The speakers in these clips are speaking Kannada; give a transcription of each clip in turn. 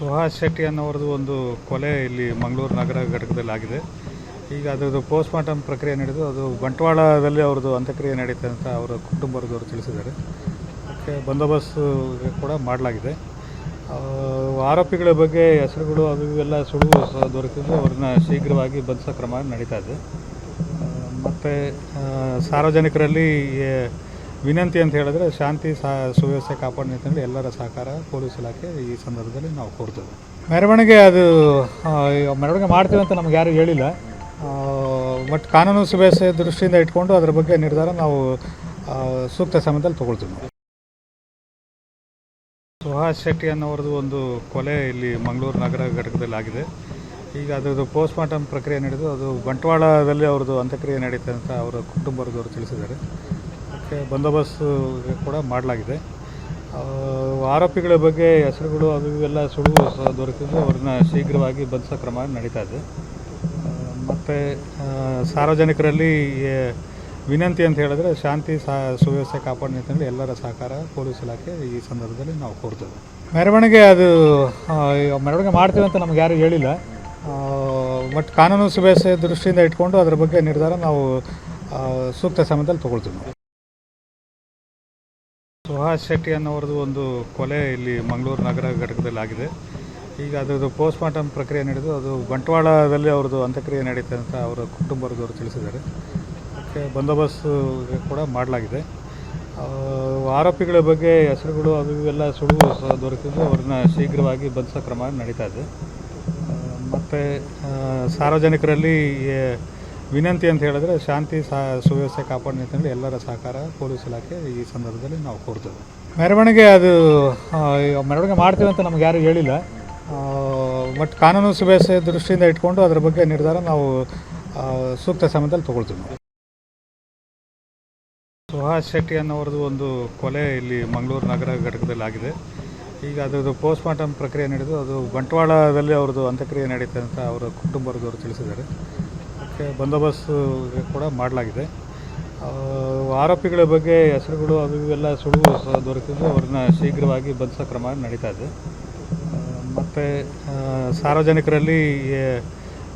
ಸುಹಾಸ್ ಶೆಟ್ಟಿ ಅನ್ನೋರದ್ದು ಒಂದು ಕೊಲೆ ಇಲ್ಲಿ ಮಂಗಳೂರು ನಗರ ಘಟಕದಲ್ಲಿ ಆಗಿದೆ ಈಗ ಅದರದ್ದು ಪೋಸ್ಟ್ಮಾರ್ಟಮ್ ಪ್ರಕ್ರಿಯೆ ನಡೆದು ಅದು ಬಂಟ್ವಾಳದಲ್ಲಿ ಅವ್ರದ್ದು ಅಂತ್ಯಕ್ರಿಯೆ ನಡೀತೆ ಅಂತ ಅವರ ಕುಟುಂಬದವರು ತಿಳಿಸಿದ್ದಾರೆ. ಅದಕ್ಕೆ ಬಂದೋಬಸ್ತ್ ಕೂಡ ಮಾಡಲಾಗಿದೆ. ಆರೋಪಿಗಳ ಬಗ್ಗೆ ಹೆಸರುಗಳು ಅದು ಇವೆಲ್ಲ ಸುಳಿವು ದೊರಕಿದ್ದು ಅವ್ರನ್ನ ಶೀಘ್ರವಾಗಿ ಬಂಧಿಸೋ ಕ್ರಮ ನಡೀತಾ ಇದೆ. ಮತ್ತು ಸಾರ್ವಜನಿಕರಲ್ಲಿ ವಿನಂತಿ ಅಂತ ಹೇಳಿದ್ರೆ ಶಾಂತಿ ಸಹ ಸುವ್ಯವಸ್ಥೆ ಕಾಪಾಡಿ ನಿಟ್ಟಿನಲ್ಲಿ ಎಲ್ಲರ ಸಹಕಾರ ಪೊಲೀಸ್ ಇಲಾಖೆ ಈ ಸಂದರ್ಭದಲ್ಲಿ ನಾವು ಕೊಡ್ತೇವೆ. ಮೆರವಣಿಗೆ ಅದು ಮೆರವಣಿಗೆ ಮಾಡ್ತೀವಿ ಅಂತ ನಮ್ಗೆ ಯಾರು ಹೇಳಿಲ್ಲ. ಬಟ್ ಕಾನೂನು ಸುವ್ಯವಸ್ಥೆ ದೃಷ್ಟಿಯಿಂದ ಇಟ್ಕೊಂಡು ಅದರ ಬಗ್ಗೆ ನಿರ್ಧಾರ ನಾವು ಸೂಕ್ತ ಸಮಯದಲ್ಲಿ ತಗೊಳ್ತೀವಿ ಸುಹಾಸ್ ಶೆಟ್ಟಿ ಅನ್ನೋರದ್ದು ಒಂದು ಕೊಲೆ ಇಲ್ಲಿ ಮಂಗಳೂರು ನಗರ ಘಟಕದಲ್ಲಿ ಆಗಿದೆ. ಈಗ ಅದರದ್ದು ಪೋಸ್ಟ್ ಮಾರ್ಟಮ್ ಪ್ರಕ್ರಿಯೆ ನಡೆದು ಅದು ಬಂಟ್ವಾಳದಲ್ಲಿ ಅವ್ರದ್ದು ಅಂತ್ಯಕ್ರಿಯೆ ನಡೀತದೆ ಅಂತ ಅವರ ಕುಟುಂಬದವರು ತಿಳಿಸಿದ್ದಾರೆ. ಅದಕ್ಕೆ ಬಂದೋಬಸ್ತ್ ಕೂಡ ಮಾಡಲಾಗಿದೆ. ಆರೋಪಿಗಳ ಬಗ್ಗೆ ಹೆಸರುಗಳು ಅದು ಇವೆಲ್ಲ ಸುಳಿವು ದೊರಕಿದ್ದು ಅವ್ರನ್ನ ಶೀಘ್ರವಾಗಿ ಬಂಧಿಸೋ ಕ್ರಮ ನಡೀತಾ ಇದೆ. ಮತ್ತು ಸಾರ್ವಜನಿಕರಲ್ಲಿ ವಿನಂತಿ ಅಂತ ಹೇಳಿದ್ರೆ ಶಾಂತಿ ಸಾ, ಸುವ್ಯವಸ್ಥೆ ಕಾಪಾಡಿ ಅಂತೇಳಿ ಎಲ್ಲರ ಸಹಕಾರ ಪೊಲೀಸ್ ಇಲಾಖೆ ಈ ಸಂದರ್ಭದಲ್ಲಿ ನಾವು ಕೋರ್ತೇವೆ. ಮೆರವಣಿಗೆ ಅದು ಮೆರವಣಿಗೆ ಮಾಡ್ತೀವಿ ಅಂತ ನಮ್ಗೆ ಯಾರು ಹೇಳಿಲ್ಲ. ಬಟ್ ಕಾನೂನು ಸುವ್ಯವಸ್ಥೆ ದೃಷ್ಟಿಯಿಂದ ಇಟ್ಕೊಂಡು ಅದರ ಬಗ್ಗೆ ನಿರ್ಧಾರ ನಾವು ಸೂಕ್ತ ಸಮಯದಲ್ಲಿ ತೊಗೊಳ್ತೀವಿ ಸುಹಾಸ್ ಶೆಟ್ಟಿ ಅನ್ನೋರದ್ದು ಒಂದು ಕೊಲೆ ಇಲ್ಲಿ ಮಂಗಳೂರು ನಗರ ಘಟಕದಲ್ಲಿ ಆಗಿದೆ. ಈಗ ಅದರದ್ದು ಪೋಸ್ಟ್ ಮಾರ್ಟಮ್ ಪ್ರಕ್ರಿಯೆ ನಡೆದು ಅದು ಬಂಟ್ವಾಳದಲ್ಲಿ ಅವ್ರದ್ದು ಅಂತ್ಯಕ್ರಿಯೆ ನಡೀತೆ ಅಂತ ಅವರ ಕುಟುಂಬದವರು ತಿಳಿಸಿದ್ದಾರೆ. ಅದಕ್ಕೆ ಬಂದೋಬಸ್ತ್ ಕೂಡ ಮಾಡಲಾಗಿದೆ. ಆರೋಪಿಗಳ ಬಗ್ಗೆ ಹೆಸರುಗಳು ಅದು ಇವೆಲ್ಲ ಸುಳಿವು ದೊರಕಿದ್ದು ಅವ್ರನ್ನ ಶೀಘ್ರವಾಗಿ ಬಂಧಿಸೋ ಕ್ರಮ ನಡೀತಾ ಇದೆ. ಮತ್ತು ಸಾರ್ವಜನಿಕರಲ್ಲಿ ವಿನಂತಿ ಅಂತ ಹೇಳಿದ್ರೆ ಶಾಂತಿ ಸುವ್ಯವಸ್ಥೆ ಕಾಪಾಡಿ ಅಂತಂದರೆ ಎಲ್ಲರ ಸಹಕಾರ ಪೊಲೀಸ್ ಇಲಾಖೆ ಈ ಸಂದರ್ಭದಲ್ಲಿ ನಾವು ಕೊಡ್ತೇವೆ. ಮೆರವಣಿಗೆ ಅದು ಮೆರವಣಿಗೆ ಮಾಡ್ತೀವಿ ಅಂತ ನಮ್ಗೆ ಯಾರು ಹೇಳಿಲ್ಲ. ಬಟ್ ಕಾನೂನು ಸುವ್ಯವಸ್ಥೆ ದೃಷ್ಟಿಯಿಂದ ಇಟ್ಕೊಂಡು ಅದರ ಬಗ್ಗೆ ನಿರ್ಧಾರ ನಾವು ಸೂಕ್ತ ಸಮಯದಲ್ಲಿ ತಗೊಳ್ತೀವಿ ಸುಹಾಸ್ ಶೆಟ್ಟಿ ಅನ್ನೋರದ್ದು ಒಂದು ಕೊಲೆ ಇಲ್ಲಿ ಮಂಗಳೂರು ನಗರ ಘಟಕದಲ್ಲಿ ಆಗಿದೆ. ಈಗ ಅದರದ್ದು ಪೋಸ್ಟ್ ಮಾರ್ಟಮ್ ಪ್ರಕ್ರಿಯೆ ನಡೆದು ಅದು ಬಂಟ್ವಾಳದಲ್ಲಿ ಅವ್ರದ್ದು ಅಂತ್ಯಕ್ರಿಯೆ ನಡೀತದೆ ಅಂತ ಅವರ ಕುಟುಂಬದವರು ತಿಳಿಸಿದ್ದಾರೆ. ಅದಕ್ಕೆ ಬಂದೋಬಸ್ತ್ ಕೂಡ ಮಾಡಲಾಗಿದೆ. ಆರೋಪಿಗಳ ಬಗ್ಗೆ ಹೆಸರುಗಳು ಅದು ಇವೆಲ್ಲ ಸುಳಿವು ದೊರಕಿದ್ದು ಅವ್ರನ್ನ ಶೀಘ್ರವಾಗಿ ಬಂಧಿಸೋ ಕ್ರಮ ನಡೀತಾ ಇದೆ. ಮತ್ತು ಸಾರ್ವಜನಿಕರಲ್ಲಿ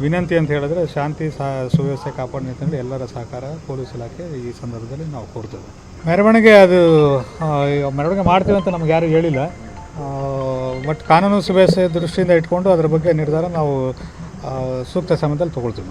ವಿನಂತಿ ಅಂತ ಹೇಳಿದ್ರೆ ಶಾಂತಿ ಸಾ, ಸುವ್ಯವಸ್ಥೆ ಕಾಪಾಡಿ ನಿಟ್ಟಿನಲ್ಲಿ ಎಲ್ಲರ ಸಹಕಾರ ಪೊಲೀಸ್ ಇಲಾಖೆ ಈ ಸಂದರ್ಭದಲ್ಲಿ ನಾವು ಕೊಡ್ತೇವೆ ಮೆರವಣಿಗೆ ಅದು ಮೆರವಣಿಗೆ ಮಾಡ್ತೀವಿ ಅಂತ ನಮ್ಗೆ ಯಾರು ಹೇಳಿಲ್ಲ. ಬಟ್ ಕಾನೂನು ಸುವ್ಯವಸ್ಥೆ ದೃಷ್ಟಿಯಿಂದ ಇಟ್ಕೊಂಡು ಅದರ ಬಗ್ಗೆ ನಿರ್ಧಾರ ನಾವು ಸೂಕ್ತ ಸಮಯದಲ್ಲಿ ತಗೊಳ್ತೀವಿ.